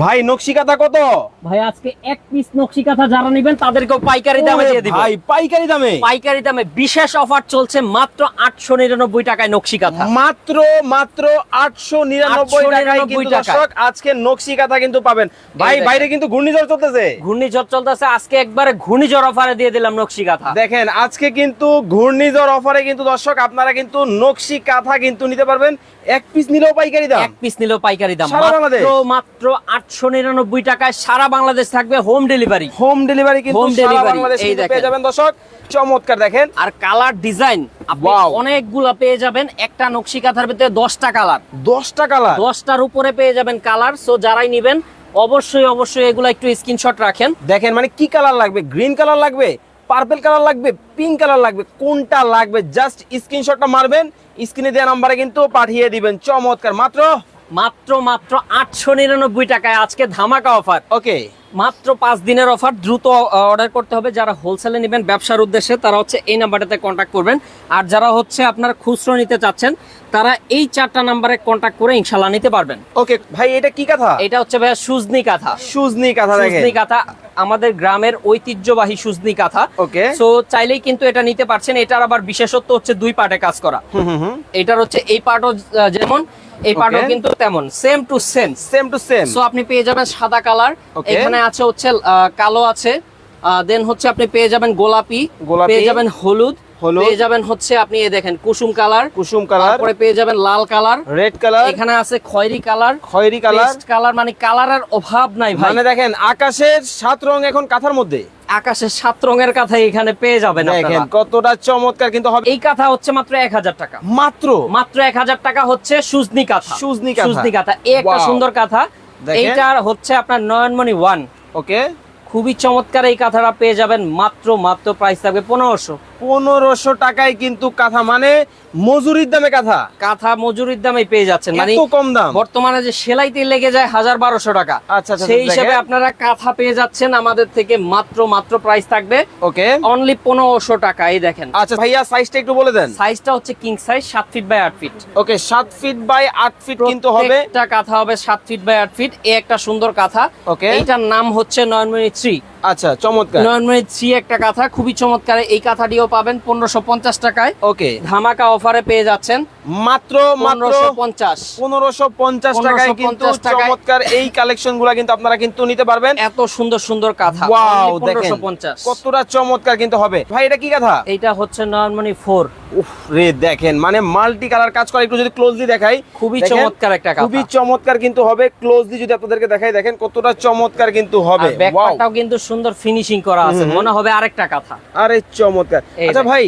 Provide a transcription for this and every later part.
ভাই নকশি কাঁথা কত? ভাই আজকে এক পিস নকশি কাঁথা যারা নেবেন তাদেরকেও পাইকারি দামে দিয়ে দিব। ভাই পাইকারি দামে? পাইকারি দামে বিশেষ অফার চলছে মাত্র আটশো নিরানব্বই টাকায় নকশি কাঁথা মাত্র মাত্র আটশো নিরানব্বই টাকায় কিন্তু দর্শক আজকে নকশি কাঁথা কিন্তু পাবেন। ভাই বাইরে কিন্তু ঘূর্ণিঝড় চলতেছে। ঘূর্ণিঝড় চলতেছে আজকে একবারে ঘূর্ণিঝড় অফারে দিয়ে দিলাম নকশি কাঁথা দেখেন আজকে কিন্তু ঘূর্ণিঝড় অফারে কিন্তু দর্শক আপনারা কিন্তু নকশি কাঁথা কিন্তু নিতে পারবেন। এক পিস নিলেও পাইকারি দাম। এক পিস নিলেও পাইকারি দাম? মাত্র মাত্র আটশো নিরানব্বই টাকায় সারা বাংলাদেশ থাকবে হোম ডেলিভারি হোম ডেলিভারি কিন্তু সারা এই পেয়ে যাবেন দর্শক চমৎকার দেখেন। আর কালার ডিজাইন অনেকগুলা পেয়ে যাবেন একটা নকশি কাঁথার ভিতরে দশটা কালার দশটা কালার দশটার উপরে পেয়ে যাবেন কালার সো যারাই নিবেন অবশ্যই অবশ্যই এগুলো একটু স্ক্রিনশট রাখেন। দেখেন মানে কি কালার লাগবে? গ্রিন কালার লাগবে? পার্পল কালার লাগবে? পিঙ্ক কালার লাগবে? কোনটা লাগবে? জাস্ট স্ক্রিনশটটা মারবেন স্ক্রিনে দেওয়া নাম্বারে কিন্তু পাঠিয়ে দিবেন। চমৎকার। মাত্র মাত্র মাত্র আটশো নিরানব্বই টাকায় আজকে ধামাকা অফার। ওকে। মাত্র পাঁচ দিনের অফার দ্রুত অর্ডার করতে হবে। যারা হোলসেলে নেবেন ব্যবসার উদ্দেশ্যে তারা হচ্ছে এই নাম্বারটাতে কন্ট্যাক্ট করবেন। আর যারা হচ্ছে আপনার খুচরো নিতে চাচ্ছেন তারা এই চারটা নাম্বারে কন্ট্যাক্ট করে ইনশাল্লাহ নিতে পারবেন। ওকে ভাই এটা কি কথা? এটা হচ্ছে ভাইয়া সুজনি কাঁথা। সুজনি কথা সুজনি কাঁথা আমাদের গ্রামের ঐতিহ্যবাহী সুজনি কাঁথা। ওকে। সো চাইলেই কিন্তু এটা নিতে পারছেন। এটার আবার বিশেষত্ব হচ্ছে দুই পার্টে কাজ করা। হুম হুম হুম। এটার হচ্ছে এই পার্টও যেমন এই Okay. কিন্তু তেমন। Same to same same to same so আপনি পেয়ে যাবেন সাদা কালার। এখানে আছে হচ্ছে কালো আছে। দেন হচ্ছে আপনি পেয়ে যাবেন গোলাপি। পেয়ে যাবেন হলুদ। হলুদ। পেয়ে যাবেন হচ্ছে আপনি এই দেখেন কুসুম কালার। কুসুম কালার। তারপরে পেয়ে যাবেন লাল কালার। Red colour. এখানে আছে খয়েরি কালার। খয়েরি কালার। পেস্ট কালার মানে কালারের অভাব নাই ভাই। মানে দেখেন আকাশের সাত রং এখন কাঁথার মধ্যে। আকাশের সাত রঙের কাঁথা এখানে পেয়ে যাবেন দেখেন কতটা চমৎকার কিন্তু হবে। এই কাঁথা হচ্ছে মাত্র এক হাজার টাকা। মাত্র? মাত্র এক হাজার টাকা হচ্ছে সুজনি কাঁথা। সুজনি কাঁথা। সুজনি কাঁথা। এই একটা সুন্দর কাঁথা। এইটার হচ্ছে আপনার নয়নমণি ওয়ান। ওকে। খুবই চমৎকার এই কাঁথাটা পেয়ে যাবেন মাত্র মাত্র প্রাইস থাকবে পনেরোশো। পনেরোশো টাকায় কিন্তু কাঁথা মানে মজুরির দামে কাঁথা। কাঁথা মজুরির দামে পেয়ে যাচ্ছেন। মানে কম দাম। বর্তমানে যে সেলাইতে লেগে যায় হাজার বারোশো টাকা। আচ্ছা আচ্ছা সেই হিসাবে আপনারা কাঁথা পেয়ে যাচ্ছেন আমাদের থেকে মাত্র মাত্র প্রাইস থাকবে। ওকে। অনলি পনেরোশো টাকা এই দেখেন। আচ্ছা ভাইয়া সাইজটা একটু বলে দেন। সাইজটা হচ্ছে কিং সাইজ সাত ফিট বাই আট ফিট ওকে সাত ফিট বাই আট ফিট কিন্তু হবে। প্রত্যেকটা কাঁথা হবে সাত ফিট বাই আট ফিট এই একটা সুন্দর কাঁথা। ওকে। এটার নাম হচ্ছে নয়নমণি থ্রি আচ্ছা চমৎকার। নয়নমণি থ্রি একটা কাঁথা খুবই চমৎকার। এই কাঁথাটিও পাবেন পনেরোশো পঞ্চাশ টাকায়। ওকে। ধামাকা অফারে পেয়ে যাচ্ছেন। মাত্র পঞ্চাশ। পনেরোশো পঞ্চাশ টাকায় কিন্তু চমৎকার এই কালেকশনগুলা কিন্তু আপনারা কিন্তু নিতে পারবেন। এত সুন্দর সুন্দর কাঁথা। ওয়াও দেখেন। কতটা চমৎকার কিন্তু হবে। ভাই এটা কি কথা? এইটা হচ্ছে নয়নমণি ফোর উফ রে দেখেন। মানে মাল্টি কালার কাজ করে একটু যদি ক্লোজলি দেখাই। খুবই চমৎকার একটা খুবই চমৎকার কিন্তু হবে। ক্লোজলি যদি আপনাদেরকে দেখাই দেখেন কতটা চমৎকার কিন্তু হবে। কিন্তু সুন্দর ফিনিশিং করা আছে। মনে হবে আরেকটা কাঁথা। আরে চমৎকার। আচ্ছা ভাই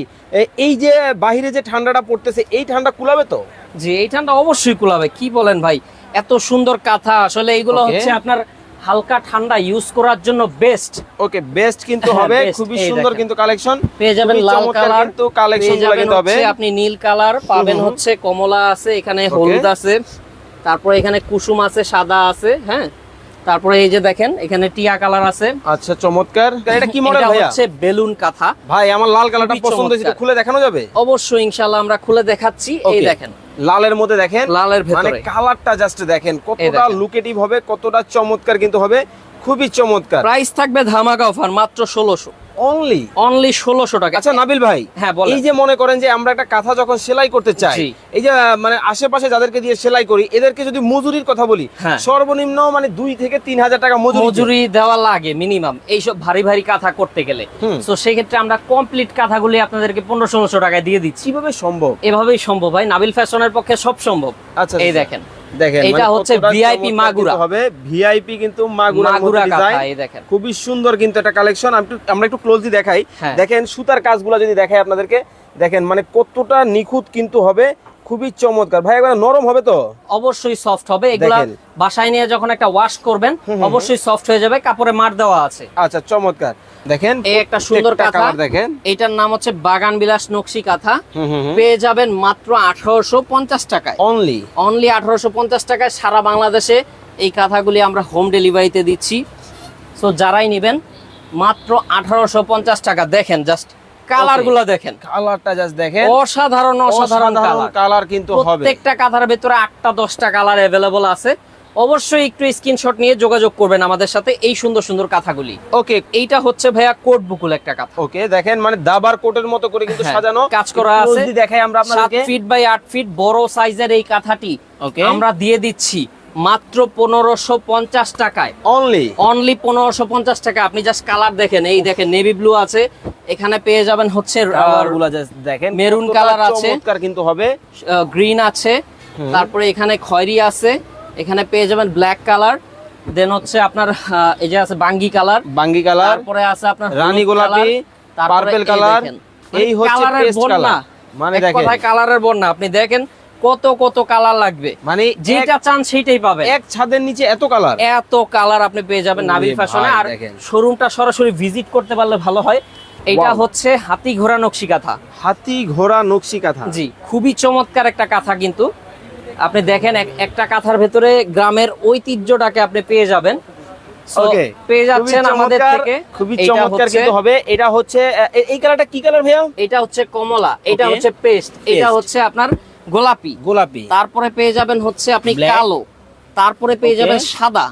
এই যে বাহিরে যে ঠান্ডাটা পড়তেছে এই ঠান্ডা কুলাবে তো? জি এই ঠান্ডা অবশ্যই কুলাবে। কি বলেন ভাই? এত সুন্দর কাঁথা আসলে এইগুলো হচ্ছে আপনার হালকা ঠান্ডা ইউজ করার জন্য বেস্ট ওকে বেস্ট কিন্তু হবে খুবই সুন্দর কিন্তু কালেকশন পেয়ে যাবেন লাল কালার কিন্তু কালেকশন কিন্তু হবে। আপনি নীল কালার পাবেন। হচ্ছে কমলা আছে এখানে হলুদ আছে। তারপরে এখানে কুসুম আছে সাদা আছে হ্যাঁ? তারপরে এই যে দেখেন এখানে টিয়া কালার আছে। আচ্ছা চমৎকার। এটা কি মডেল ভাই ভাইয়া? হচ্ছে বেলুন কাঁথা। ভাই আমার লাল কালারটা পছন্দ হয়েছে খুলে দেখানো যাবে? অবশ্যই ইনশাআল্লাহ আমরা খুলে দেখাচ্ছি। এই দেখেন। লালের মধ্যে দেখেন লালের মানে ভেতরে। কালারটা জাস্ট দেখেন কতটা লুকেটিভ হবে কতটা চমৎকার কিন্তু হবে খুবই চমৎকার। প্রাইস থাকবে ধামাকা অফার মাত্র ষোলোশো। অনলি অনলি ষোলোশো টাকা। আচ্ছা নাবিল ভাই হ্যাঁ বলেন। এই যে মনে করেন যে আমরা একটা কাঁথা যখন সেলাই করতে চাই এই যে মানে আশেপাশে যাদেরকে দিয়ে সেলাই করি এদেরকে যদি মজুরির কথা বলি হ্যাঁ। সর্বনিম্ন মানে দুই থেকে তিন হাজার টাকা মজুরি দেওয়া লাগে মিনিমাম এইসব ভারী ভারী কাঁথা করতে গেলে। তো সেক্ষেত্রে আমরা কমপ্লিট কাঁথাগুলি আপনাদেরকে পনেরো ষোলোশো টাকায় দিয়ে দিচ্ছি। কীভাবে সম্ভব? এভাবেই সম্ভব ভাই নাবিল ফ্যাশনের পক্ষে সব সম্ভব। আচ্ছা এই আচ্ছা। দেখেন। দেখেন এটা মানে হচ্ছে ভিআইপি মাগুরা। হবে। ভিআইপি কিন্তু মাগুরা ডিজাইন এই দেখেন। খুবই সুন্দর কিন্তু একটা কালেকশন আমরা একটু ক্লোজলি দেখাই। হ্যাঁ। দেখেন সুতার কাজগুলো যদি দেখাই আপনাদেরকে দেখেন মানে কতটা নিখুঁত কিন্তু হবে। খুবই চমৎকার। ভাই একবার নরম হবে তো? অবশ্যই সফট হবে। এগুলা বাসায় নিয়ে যখন একটা ওয়াশ করবেন। অবশ্যই সফট হয়ে যাবে কাপড়ে মার দেওয়া আছে। আচ্ছা চমৎকার। দেখেন এই একটা সুন্দর কাঁথা। দেখেন। এটার নাম হচ্ছে বাগান বিলাস নকশি কাঁথা। পেয়ে যাবেন মাত্র আঠারোশো পঞ্চাশ টাকায়। অনলি অনলি আঠারোশো পঞ্চাশ টাকায় সারা বাংলাদেশে এই কাঁথাগুলি আমরা হোম ডেলিভারিতে দিচ্ছি। সো যারাই নেবেন মাত্র আঠারোশো পঞ্চাশ টাকা। দেখেন জাস্ট কালারগুলো দেখেন। কালারটা জাস্ট দেখেন। অসাধারণ অসাধারণ কালার কিন্তু হবে। প্রত্যেকটা কাঁথার ভেতরে আটটা দশটা কালার অ্যাভেলেবল আছে। অবশ্যই একটু স্ক্রিনশট নিয়ে যোগাযোগ করবেন আমাদের সাথে এই সুন্দর সুন্দর কাঁথাগুলি। ওকে এইটা হচ্ছে ভাইয়া কোট বুকুল একটা কাঁথা। ওকে দেখেন মানে দাবার কোটের মতো করে কিন্তু হ্যাঁ, সাজানো। কাজ করা আছে। যদি দেখাই আমরা আপনাদেরকে। ফিট বাই আট ফিট বড় সাইজের এই কাঁথাটি ওকে আমরা দিয়ে দিচ্ছি। মাত্র পনেরোশো পঞ্চাশ টাকায়। অনলি অনলি পনেরোশো পঞ্চাশ টাকা আপনি জাস্ট কালার দেখেন এই দেখেন নেভি ব্লু আছে। এখানে পেয়ে যাবেন হচ্ছে দেখেন। মেরুন কালার আছে। কিন্তু হবে। গ্রিন আছে। তারপরে এখানে খয়েরি আছে। এখানে পেয়ে যাবেন ব্ল্যাক কালার দেন হচ্ছে আপনার এই যে আছে বাঙ্গি কালার বাঙ্গি কালার তারপরে আছে আপনার রানী গোলাপি, পার্পেল কালার, দেখেন। এই হচ্ছে পেস্ট কালার। মানে দেখেন। কালারের বন্যা। আপনি দেখেন কত কত কালার লাগবে। মানে যেটা চান সেইটাই পাবেন। এক ছাদের নিচে এত কালার। এত কালার আপনি পেয়ে যাবেন নাবিল ফ্যাশনে। আর দেখেন। শোরুমটা সরাসরি ভিজিট করতে পারলে ভালো হয়। এটা হচ্ছে হাতি ঘোড়া নকশি কাঁথা। হাতি ঘোড়া নকশি কাঁথা। জি খুবই চমৎকার একটা কাঁথা কিন্তু। আপনি দেখেন একটা কাঁথার ভেতরে গ্রামের ঐতিহ্যটাকে আপনি পেয়ে যাবেন। ওকে পেয়ে যাচ্ছেন আমাদের থেকে। খুবই চমৎকার কিন্তু হবে। এটা হচ্ছে এ- এ- এই কালারটা কি কালার ভাইয়া? এটা হচ্ছে কমলা। এটা হচ্ছে পেস্ট। এটা হচ্ছে আপনার গোলাপি। গোলাপি। তারপরে পেয়ে যাবেন হচ্ছে আপনি কালো। তারপরে পেয়ে যাবেন সাদা।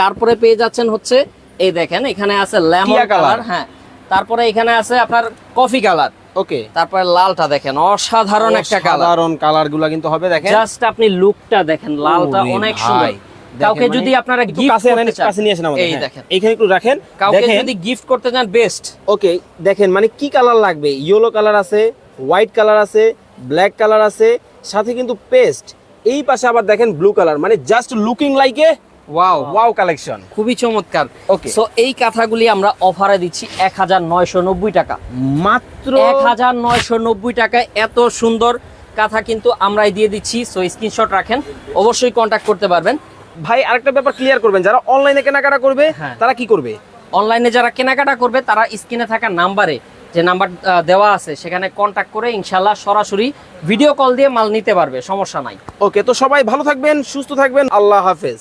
তারপরে পেয়ে যাচ্ছেন হচ্ছে এই দেখেন এখানে আছে লেমন কালার হ্যাঁ। তারপরে এখানে আছে আপনার কফি কালার। ওকে তারপরে লালটা দেখেন অসাধারণ একটা কালার। সাধারণ কালারগুলা কিন্তু হবে দেখেন। জাস্ট আপনি লুকটা দেখেন লালটা অনেক। সুন্দর। কাউকে মানে যদি আপনারা গিফট কাছে আনেন, কাছে নিয়ে আসেন আমাদের এই হ্যাঁ। দেখেন। এখানে একটু রাখেন কাউকে যদি গিফট করতে চান বেস্ট ওকে দেখেন মানে কি কালার লাগবে? ইয়েলো কালার আছে হোয়াইট কালার আছে ব্ল্যাক কালার আছে সাথে কিন্তু পেস্ট। এই পাশে আবার দেখেন ব্লু কালার মানে just looking like a wow wow collection খুবই চমৎকার। Okay. সো এই কাঁথাগুলি আমরা অফারে দিচ্ছি এক হাজার নয়শো নব্বই টাকা। মাত্র এক হাজার নয়শো নব্বই টাকায় এত সুন্দর কাঁথা কিন্তু আমরাই দিয়ে দিচ্ছি। সো স্ক্রিনশট রাখেন অবশ্যই কন্ট্যাক্ট করতে পারবেন। ভাই আরেকটা ব্যাপার ক্লিয়ার করবেন যারা অনলাইনে কেনাকাটা করবে হ্যাঁ। তারা কি করবে? অনলাইনে যারা কেনাকাটা করবে তারা স্ক্রিনে থাকা নাম্বারে যে নাম্বার দেওয়া আছে, সেখানে কন্ট্যাক্ট করে ইনশাল্লাহ সরাসরি ভিডিও কল দিয়ে মাল নিতে পারবে, সমস্যা নাই। ওকে তো সবাই ভালো থাকবেন, সুস্থ থাকবেন, আল্লাহ হাফেজ।